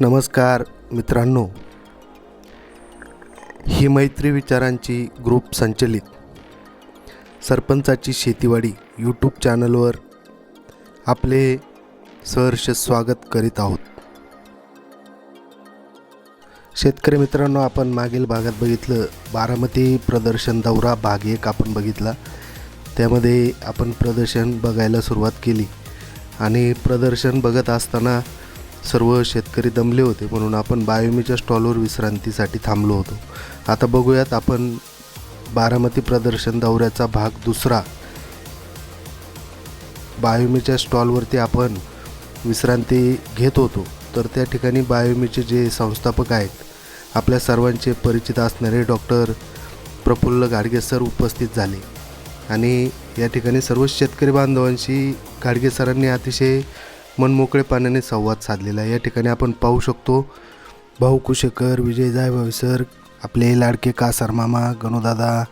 नमस्कार मित्रांनो. ही मैत्री विचारांची ग्रुप संचलित सरपंचाची शेतीवाडी यूट्यूब चॅनलवर आपले सहर्ष स्वागत करीत आहोत. शेतकरी मित्रांनो आपण मागील भागात बघितलं बारामती प्रदर्शन दौरा भाग एक आपण बघितला. त्यामध्ये आपण प्रदर्शन बघायला सुरुवात केली आणि प्रदर्शन बघत असताना सर्व शेतकरी दमले होते म्हणून आपण बायोमीच्या स्टॉलवर विश्रांतीसाठी थांबलो होतो. आता बघूयात आपण बारामती प्रदर्शन दौऱ्याचा भाग दुसरा. बायोमीच्या स्टॉलवरती आपण विश्रांती घेत होतो. तर त्या ठिकाणी बायोमीचे जे संस्थापक आहेत आपल्या सर्वांचे परिचित असणारे डॉक्टर प्रफुल्ल गाडगे सर उपस्थित झाले. आणि या ठिकाणी सर्व शेतकरी बांधवांशी गाडगे सरांनी अतिशय मनमोकळेपणाने संवाद साधलेला आहे. या ठिकाणी आपण पाहू शकतो भाऊ कुशेकर विजय जायभावी सर आपले लाडके कासार मामा गणूदादा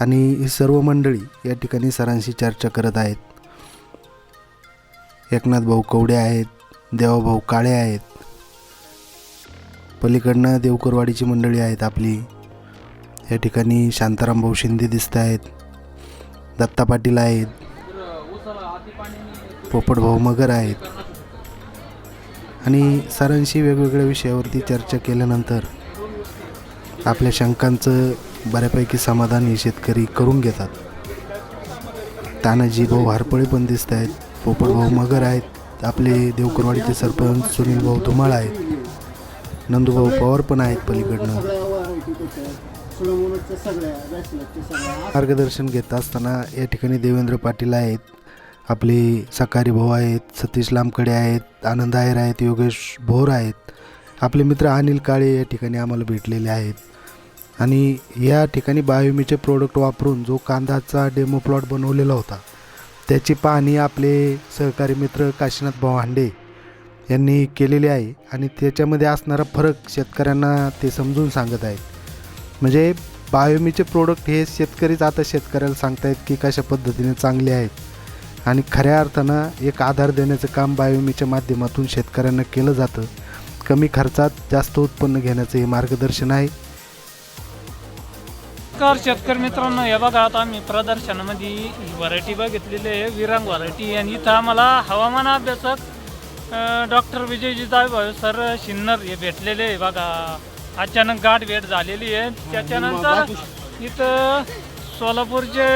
आणि ही सर्व मंडळी या ठिकाणी सरांशी चर्चा करत आहेत. एकनाथ भाऊ कवडे आहेत देवाभाऊ काळे आहेत पलीकडनं देवकरवाडीची मंडळी आहेत आपली. या ठिकाणी शांताराम भाऊ शिंदे दिसत आहेत दत्ता पाटील आहेत पोपट भाऊ मगर आहेत. आणि सरांशी वेगवेगळ्या विषयावरती चर्चा केल्यानंतर आपल्या शंकांचं बऱ्यापैकी समाधान हे शेतकरी करून घेतात. तानाजी भाऊ हारपळे पण दिसत आहेत. पोपट भाऊ मगर आहेत. आपले देवकरवाडीचे सरपंच सुनील भाऊ धुमाळ आहेत. नंदूभाऊ पवार पण आहेत पलीकडनं. मार्गदर्शन घेत असताना या ठिकाणी देवेंद्र पाटील आहेत. आपले सकारी भाऊ आहेत सतीश लामकडे आहेत आनंद आयर आहेत योगेश भोर आहेत. आपले मित्र अनिल काळे या ठिकाणी आम्हाला भेटलेले आहेत. आणि या ठिकाणी बायोमीचे प्रोडक्ट वापरून जो कांदाचा डेमो प्लॉट बनवलेला होता त्याची पाहणी आपले सहकारी मित्र काशीनाथ भाऊ हांडे यांनी केलेली आहे आणि त्याच्यामध्ये असणारा फरक शेतकऱ्यांना ते समजून सांगत आहेत. म्हणजे बायोमीचे प्रोडक्ट हे शेतकरीच आता शेतकऱ्याला सांगतायत की कशा पद्धतीने चांगले आहेत. आणि खऱ्या अर्थानं एक आधार देण्याचं काम बायोमीच्या माध्यमातून शेतकऱ्यांना केलं जातं. कमी खर्चात जास्त उत्पन्न घेण्याचं हे मार्गदर्शन आहे. नमस्कार शेतकरी मित्रांनो हे बघा आता आम्ही प्रदर्शनामध्ये व्हरायटी बघितलेली आहे. विरांग व्हरायटी आणि इथं आम्हाला हवामान अभ्यासक डॉक्टर विजयजी जायभाऊ सर शिन्नर हे भेटलेले आहे. बघा अचानक गाठ भेट झालेली आहे. त्याच्यानंतर इथं सोलापूरचे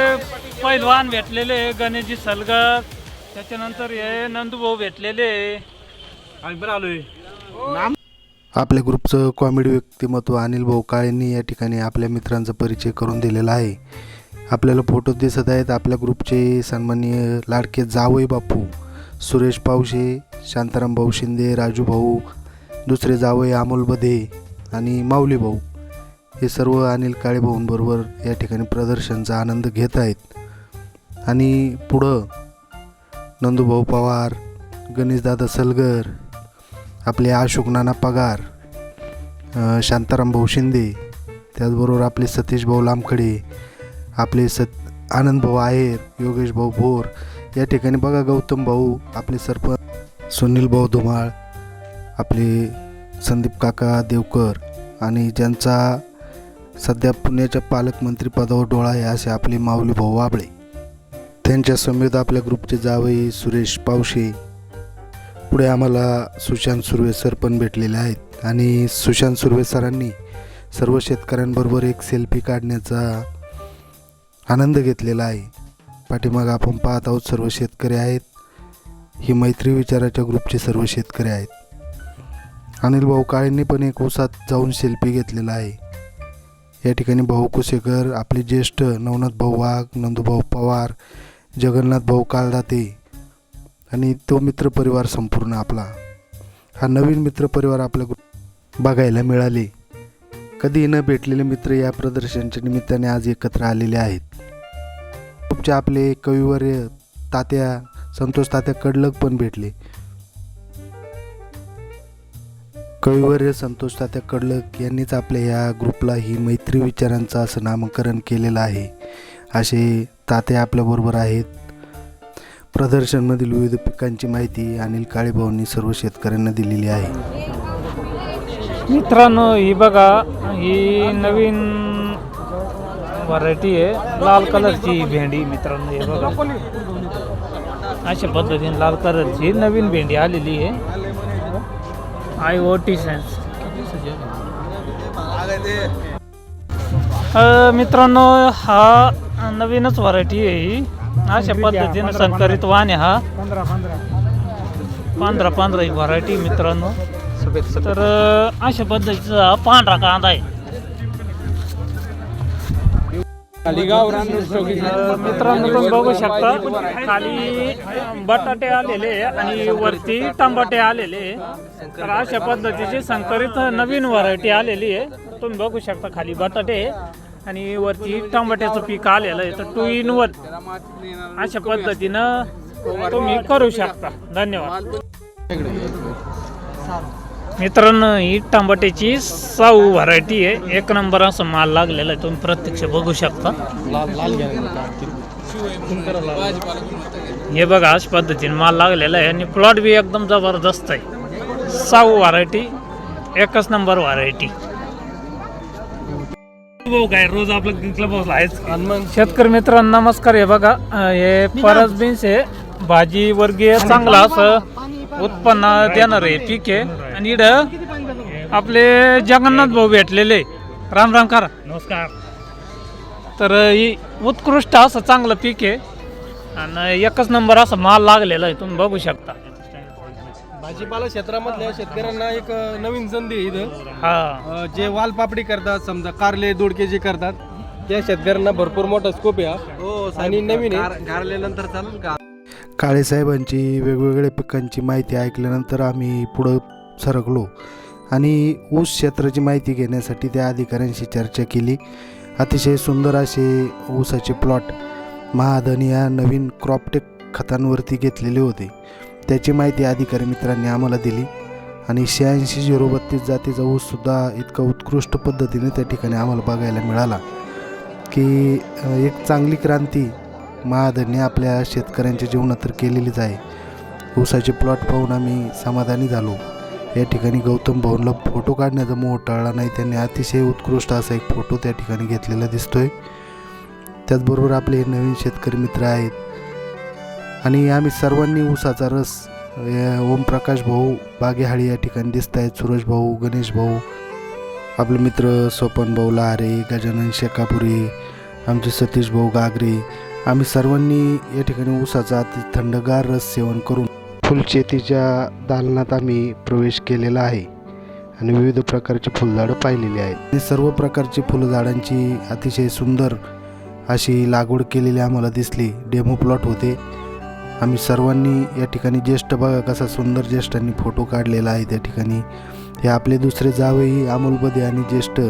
पैलवान भेटलेले गणेशजी सलगर. त्याच्यानंतर हे नंदूभाऊ भेटलेले आलोय. आपल्या ग्रुपचं कॉमेडी व्यक्तिमत्व अनिल भाऊ काळेंनी या ठिकाणी आपल्या मित्रांचा परिचय करून दिलेला आहे. आपल्याला फोटो दिसत आहेत. आपल्या ग्रुपचे सन्माननीय लाडके जावई बापू सुरेश पावशे शांताराम भाऊ शिंदे राजू भाऊ दुसरे जावई अमोल बधे आणि माऊली भाऊ. हे सर्व अनिल काळे भाऊंबरोबर या ठिकाणी प्रदर्शनचा आनंद घेत आहेत. आणि पुढं नंदूभाऊ पवार गणेशदादा सलगर आपले अशोक नाना पगार शांताराम भाऊ शिंदे त्याचबरोबर आपले सतीश भाऊ लामखडे आपले सत आनंद भाऊ आहेर योगेश भाऊ भोर या ठिकाणी बघा गौतम भाऊ आपले सरपंच सुनील भाऊ धुमाळ आपले संदीप काका देवकर आणि ज्यांचा सध्या पुण्याच्या पालकमंत्री पदावर डोळा आहे असे आपले माऊली भाऊ वाबळे. त्यांच्या समेत आपल्या ग्रुपचे जावई सुरेश पावशे. पुढे आम्हाला सुशांत सुर्वे सर पण भेटलेले आहेत. आणि सुशांत सुर्वे सरांनी सर्व शेतकऱ्यांबरोबर एक सेल्फी काढण्याचा आनंद घेतलेला आहे. पाठीमागं आपण पाहत आहोत सर्व शेतकरी आहेत. ही मैत्री विचाराच्या ग्रुपचे सर्व शेतकरी आहेत. अनिल भाऊ काळेंनी पण एक उसात जाऊन सेल्फी घेतलेला आहे. या ठिकाणी भाऊ कुसेकर आपले ज्येष्ठ नवनाथ भाऊ वाघ नंदूभाऊ पवार जगन्नाथ भाऊ काळदाते आणि तो मित्रपरिवार संपूर्ण आपला. हा नवीन मित्रपरिवार आपल्या बघायला मिळाले. कधी न भेटलेले मित्र या प्रदर्शनाच्या निमित्ताने आज एकत्र आलेले आहेत. खूपचे आपले कविवर्य तात्या संतोष तात्या कडलक पण भेटले. कविवर्य संतोष तात्या कडलक यांनीच आपल्या या ग्रुपला ही मैत्री विचारांचं असं नामकरण केलेलं आहे. असे ताते आपल्याबरोबर आहेत. प्रदर्शनमधील विविध पिकांची माहिती अनिल काळेभाऊंनी सर्व शेतकऱ्यांना दिलेली आहे. मित्रांनो ही बघा ही नवीन व्हरायटी आहे. लाल कलरची ही भेंडी मित्रांनो हे बघा. अशा पद्धतीने लाल कलरची नवीन भेंडी आलेली आहे. आय ओ टी सायन्स मित्रांनो हा नवीनच व्हरायटी आहे ही. अशा पद्धतीने संकरित वाण आहे हा. पांढरा पांढरा ही व्हरायटी मित्रांनो. तर अ, अशा पद्धतीचा हा पांढरा कांदा आहे. मित्रांनो तुम्ही बघू शकता खाली बटाटे आलेले आणि वरती टमाटे आलेले. तर अशा पद्धतीची संकरित नवीन व्हरायटी आलेली आहे. तुम्ही बघू शकता खाली बटाटे आणि वरती टमाट्याचं पीक आलेलं आहे. तर टू इन वन अशा पद्धतीनं तुम्ही करू शकता. धन्यवाद. मित्रांनो ही टमाट्याची साऊ व्हरायटी आहे. एक नंबर असं माल लागलेला आहे. तुम्ही प्रत्यक्ष बघू शकता. हे बघा अशा पद्धतीने माल लागलेला आहे आणि प्लॉट बी एकदम जबरदस्त आहे. साऊ व्हरायटी एकच नंबर व्हरायटी काय रोज आपलं क्लब हाऊस आहेच शेतकरी मित्रांनो नमस्कार. हे बघा हे परस बीन्स आहे. भाजी वर्गीय चांगला असं उत्पन्न देणार आहे पीक आहे. आणि इकडं आपले जगन्नाथ भाऊ भेटलेले राम राम करा. नमस्कार. तर ही उत्कृष्ट असं चांगलं पीक आहे. आणि एकच नंबर असा माल लागलेला आहे तुम्ही बघू शकता. भाजीपाला क्षेत्रामधल्या शेतकऱ्यांना एक नवीन संधी आहे इथं. हा. अ, जे वालपापडी करतात समजा कारले दोडके जे करतात त्या शेतकऱ्यांना भरपूर मोठा स्कोप आहे हा. आणि नवीन आहे. कारल्यानंतर चालेल का? काळेसाहेबांची वेगवेगळ्या पिकांची माहिती ऐकल्यानंतर आम्ही पुढं सरकलो. आणि ऊस क्षेत्राची माहिती घेण्यासाठी त्या अधिकाऱ्यांशी चर्चा केली. अतिशय सुंदर असे ऊसाचे प्लॉट महाधन या नवीन क्रॉपटेक खतांवरती घेतलेले होते. त्याची माहिती अधिकारी मित्रांनी आम्हाला दिली आणि शहाऐंशी झिरो बत्तीस जातीचा ऊससुद्धा इतका उत्कृष्ट पद्धतीने त्या ठिकाणी आम्हाला बघायला मिळाला की एक चांगली क्रांती महादरने आपल्या शेतकऱ्यांच्या जीवनात तर केलेलीच आहे. ऊसाचे प्लॉट पाहून आम्ही समाधानी झालो. या ठिकाणी गौतम भाऊंला फोटो काढण्याचा मोह टळला नाही. त्यांनी अतिशय उत्कृष्ट असा एक फोटो त्या ठिकाणी घेतलेला दिसतोय. त्याचबरोबर आपले हे नवीन शेतकरी मित्र आहेत. आणि आम्ही सर्वांनी ऊसाचा रस ओमप्रकाश भाऊ बागेहाळी या ठिकाणी दिसत आहेत सुरज भाऊ गणेश भाऊ आपले मित्र सोपन भाऊ लहारे गजानन शेकापुरे आमचे सतीश भाऊ गागरे आम्ही सर्वांनी या ठिकाणी ऊसाचा अति थंडगार रस सेवन करून फुलशेतीच्या दालनात आम्ही प्रवेश केलेला आहे आणि विविध प्रकारची फुलझाडं पाहिलेली आहेत. आणि सर्व प्रकारची फुलझाडांची अतिशय सुंदर अशी लागवड केलेली आम्हाला दिसली. डेमो प्लॉट होते. आम्ही सर्वांनी या ठिकाणी ज्येष्ठ बघा कसा सुंदर ज्येष्ठांनी फोटो काढलेला आहे त्या ठिकाणी. हे आपले दुसरे जावेही अमोलबदे आणि ज्येष्ठ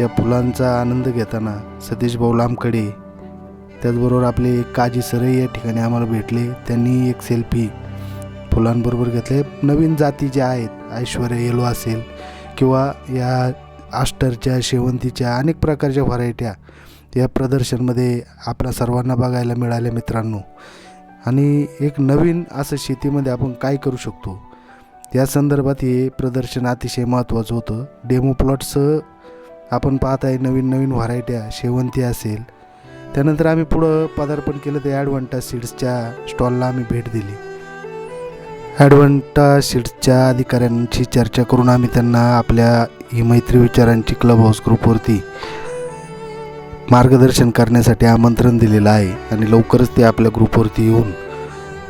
या फुलांचा आनंद घेताना सतीश भाऊ लांबकडे त्याचबरोबर आपले काजी सरई या ठिकाणी आम्हाला भेटले. त्यांनी एक सेल्फी फुलांबरोबर घेतले. नवीन जाती ज्या आहेत ऐश्वर्या येलो असेल किंवा या आष्टरच्या शेवंतीच्या अनेक प्रकारच्या व्हरायट्या या प्रदर्शनमध्ये आपल्या सर्वांना बघायला मिळाल्या मित्रांनो. आणि एक नवीन असं शेतीमध्ये आपण काय करू शकतो? या संदर्भात हे प्रदर्शन अतिशय महत्त्वाचं होतं. डेमो प्लॉट्स आपण पाहत आहे नवीन नवीन व्हरायट्या शेवंती असेल त्यानंतर आम्ही पुढं पदार्पण केलं ते ॲडव्हान्टा सीड्सच्या स्टॉलला आम्ही भेट दिली. ॲडव्हान्टा सीड्सच्या अधिकाऱ्यांशी चर्चा करून आम्ही त्यांना आपल्या ही मैत्री विचारांची क्लब हाऊस ग्रुपवरती मार्गदर्शन करण्यासाठी आमंत्रण दिलेलं आहे आणि लवकरच ते आपल्या ग्रुपवरती येऊन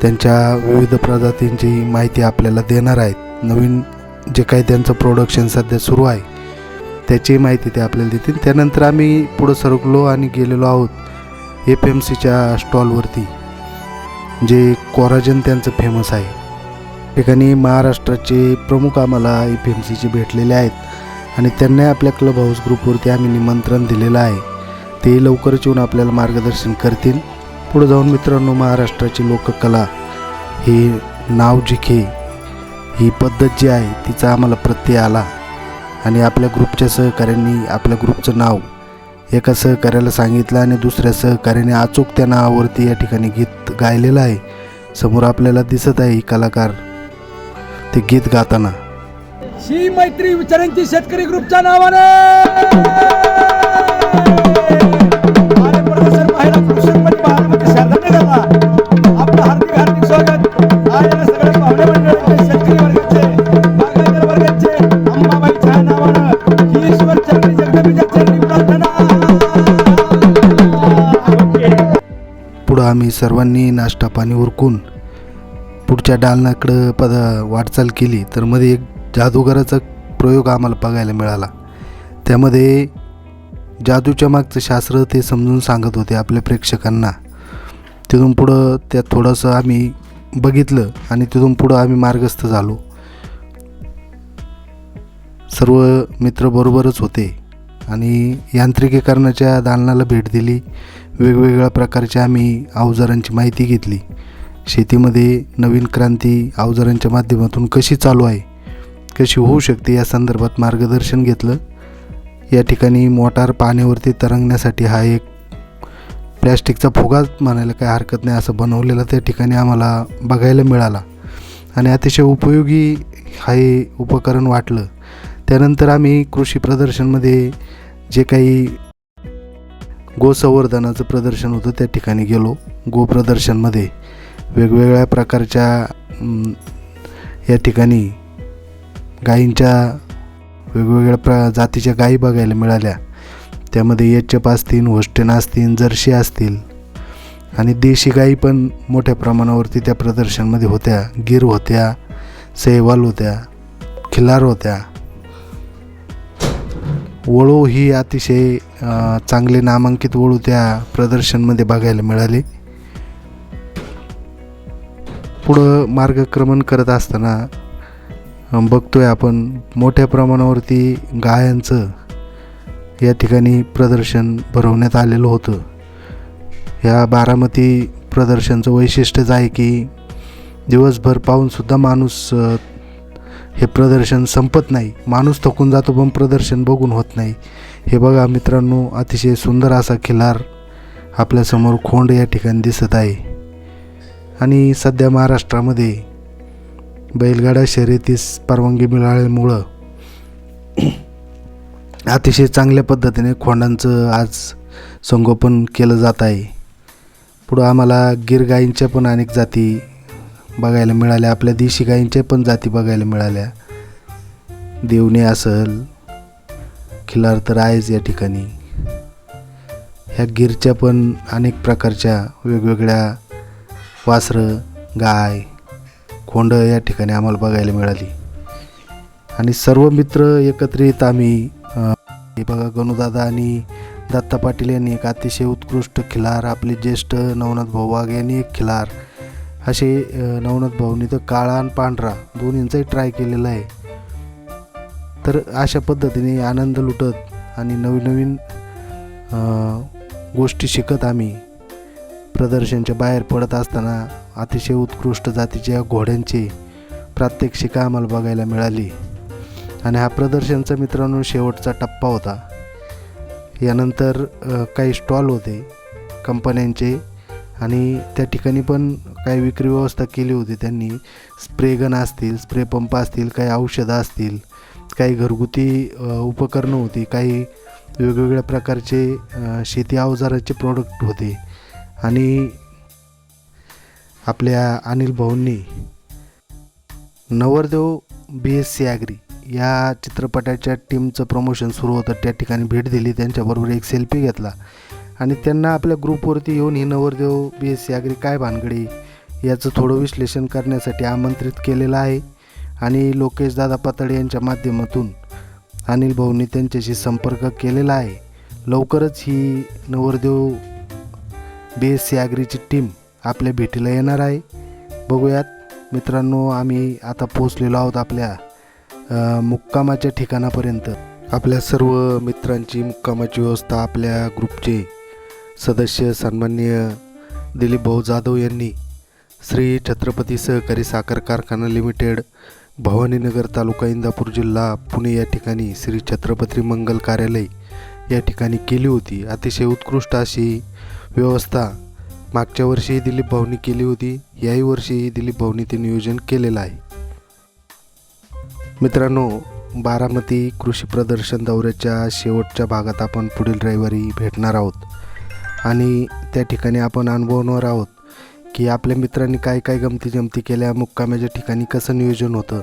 त्यांच्या विविध प्रजातींची माहिती आपल्याला देणार आहेत. नवीन जे काही त्यांचं प्रोडक्शन सध्या सुरू आहे त्याची माहिती ते आपल्याला देतील. त्यानंतर आम्ही पुढं सरकलो आणि गेलेलो आहोत एफ एम सीच्या स्टॉलवरती जे कोराजन त्यांचं फेमस आहे. ठिकाणी महाराष्ट्राचे प्रमुख आम्हाला एफ एम सीचे भेटलेले आहेत आणि त्यांना आपल्या क्लब हाऊस ग्रुपवरती आम्ही निमंत्रण दिलेलं आहे. ते लवकरच येऊन आपल्याला मार्गदर्शन करतील. पुढे जाऊन मित्रांनो महाराष्ट्राची लोककला हे नाव जिखे ही पद्धत जी आहे तिचा आम्हाला प्रत्यय आला. आणि आपल्या ग्रुपच्या सहकाऱ्यांनी आपल्या ग्रुपचं नाव एका सहकार्याला सांगितलं आणि दुसऱ्या सहकार्याने अचूक त्या नावावरती या ठिकाणी गीत गायलेलं आहे. समोर आपल्याला दिसत आहे कलाकार ते गीत गाताना. ही मैत्री विचारांची शेतकरी ग्रुपच्या नावाने! आम्ही सर्वांनी नाश्ता पाणी उरकून पुढच्या दालनाकडं पद वाटचाल केली तर मध्ये एक जादूगाराचा प्रयोग आम्हाला बघायला मिळाला. त्यामध्ये जादूच्या मागचं शास्त्र ते समजून सांगत होते आपल्या प्रेक्षकांना. तिथून पुढं त्यात थोडंसं आम्ही बघितलं आणि तिथून पुढं आम्ही मार्गस्थ झालो. सर्व मित्र बरोबरच होते आणि यांत्रिकीकरणाच्या दालनाला भेट दिली. वेगवेगळ्या प्रकारच्या आम्ही अवजारांची माहिती घेतली. शेतीमध्ये नवीन क्रांती अवजारांच्या माध्यमातून कशी चालू आहे कशी होऊ शकते या संदर्भात मार्गदर्शन घेतलं. या ठिकाणी मोटार पाण्यावरती तरंगण्यासाठी हा एक प्लॅस्टिकचा फुगाच म्हणायला काही हरकत नाही असं बनवलेला त्या ठिकाणी आम्हाला बघायला मिळाला. आणि अतिशय उपयोगी हे उपकरण वाटलं. त्यानंतर आम्ही कृषी प्रदर्शनमध्ये जे काही गोसंवर्धनाचं प्रदर्शन होतं त्या ठिकाणी गेलो. गोप्रदर्शनमध्ये वेगवेगळ्या प्रकारच्या या ठिकाणी गायींच्या वेगवेगळ्या प्र जातीच्या गायी बघायला मिळाल्या. त्यामध्ये एचएफ असतील होस्टेन असतील जर्सी असतील. आणि देशी गायी पण मोठ्या प्रमाणावरती त्या प्रदर्शनमध्ये होत्या. गिर होत्या सेहवाल होत्या खिलार होत्या. वळू ही अतिशय चांगले नामांकित वळू त्या प्रदर्शनमध्ये बघायला मिळाले. पुढं मार्गक्रमण करत असताना बघतोय आपण मोठ्या प्रमाणावरती गायांचं या ठिकाणी प्रदर्शन भरवण्यात आलेलं होतं. या बारामती प्रदर्शनचं वैशिष्ट्यच आहे की दिवसभर पाहूनसुद्धा माणूस हे प्रदर्शन संपत नाही. माणूस थकून जातो पण प्रदर्शन बघून होत नाही. हे बघा मित्रांनो अतिशय सुंदर असा खिलार आपल्यासमोर खोंड या ठिकाणी दिसत आहे. आणि सध्या महाराष्ट्रामध्ये बैलगाडा शर्यतीस परवानगी मिळाल्यामुळं अतिशय चांगल्या पद्धतीने खोंडांचं आज संगोपन केलं जात आहे. पुढं आम्हाला गिर गायींच्या पण अनेक जाती बघायला मिळाल्या. आपल्या देशी गायींच्या पण जाती बघायला मिळाल्या. देवने असल खिलार तर आहेच या ठिकाणी. ह्या गिरच्या पण अनेक प्रकारच्या वेगवेगळ्या वासरं गाय खोंड या ठिकाणी आम्हाला बघायला मिळाली. आणि सर्व मित्र एकत्रित आम्ही हे बघा गणूदादा आणि दत्ता पाटील यांनी एक अतिशय उत्कृष्ट खिलार आपले ज्येष्ठ नवनाथ भाऊ वाघ यांनी एक खिलार असे नवनाथ भाऊनी तर काळा आणि पांढरा दोन्हींचाही ट्राय केलेला आहे. तर अशा पद्धतीने आनंद लुटत आणि नवीन नवीन गोष्टी शिकत आम्ही प्रदर्शनच्या बाहेर पडत असताना अतिशय उत्कृष्ट जातीच्या घोड्यांची प्रात्यक्षिका आम्हाला बघायला मिळाली. आणि हा प्रदर्शनचा मित्रांनो शेवटचा टप्पा होता. यानंतर काही स्टॉल होते. कंपन्यांचे आणि त्या ठिकाणी पण काही विक्री व्यवस्था केली होती त्यांनी. स्प्रे गन असतील स्प्रे पंप असतील काही औषधं असतील काही घरगुती उपकरणं होती काही वेगवेगळ्या प्रकारचे शेती अवजाराचे प्रोडक्ट होते. आणि आपल्या अनिल भाऊंनी नवरदेव बी एस सी ॲग्री या चित्रपटाच्या टीमचं प्रमोशन सुरू होतं. त्या ठिकाणी भेट दिली त्यांच्याबरोबर एक सेल्फी घेतला. आणि त्यांना आपल्या ग्रुपवरती येऊन ही नवरदेव बी एस सी ॲग्री काय भानगडी याचं थोडं विश्लेषण करण्यासाठी आमंत्रित केलेलं आहे. आणि लोकेश दादा पातळे यांच्या माध्यमातून अनिल भाऊंनी त्यांच्याशी संपर्क केलेला आहे. लवकरच ही नवरदेव बी एस सी ॲग्रीची टीम आपल्या भेटीला येणार आहे. बघूयात. मित्रांनो आम्ही आता पोचलेलो आहोत आपल्या मुक्कामाच्या ठिकाणापर्यंत. आपल्या सर्व मित्रांची मुक्कामाची व्यवस्था आपल्या ग्रुपचे सदस्य सन्माननीय दिलीप भाऊ जाधव यांनी श्री छत्रपती सहकारी साखर कारखाना लिमिटेड भवानीनगर तालुका इंदापूर जिल्हा पुणे या ठिकाणी श्री छत्रपती मंगल कार्यालय या ठिकाणी केली होती. अतिशय उत्कृष्ट अशी व्यवस्था मागच्या वर्षीही दिलीप भाऊनी केली होती. याही वर्षीही दिलीप भाऊनी ते नियोजन केलेलं आहे. मित्रांनो बारामती कृषी प्रदर्शन दौऱ्याच्या शेवटच्या भागात आपण पुढील रविवारी भेटणार आहोत. आणि त्या ठिकाणी आपण अनुभवणार आहोत की आपल्या मित्रांनी काय काय गमती जमती केल्या मुक्कामाच्या ठिकाणी कसं नियोजन होतं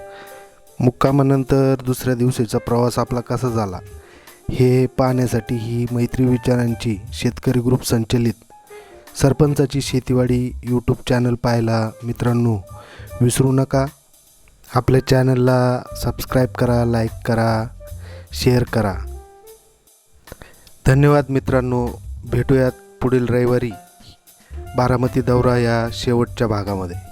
मुक्कामानंतर दुसऱ्या दिवशीचा प्रवास आपला कसा झाला हे पाहण्यासाठी ही मैत्री विचारांची शेतकरी ग्रुप संचलित सरपंचाची शेतीवाडी यूट्यूब चॅनल पाहायला मित्रांनो विसरू नका. आपल्या चॅनलला सबस्क्राईब करा लाईक करा शेअर करा. धन्यवाद मित्रांनो. भेटूयात पुढील रविवारी बारामती दौरा या शेवटच्या भागामध्ये.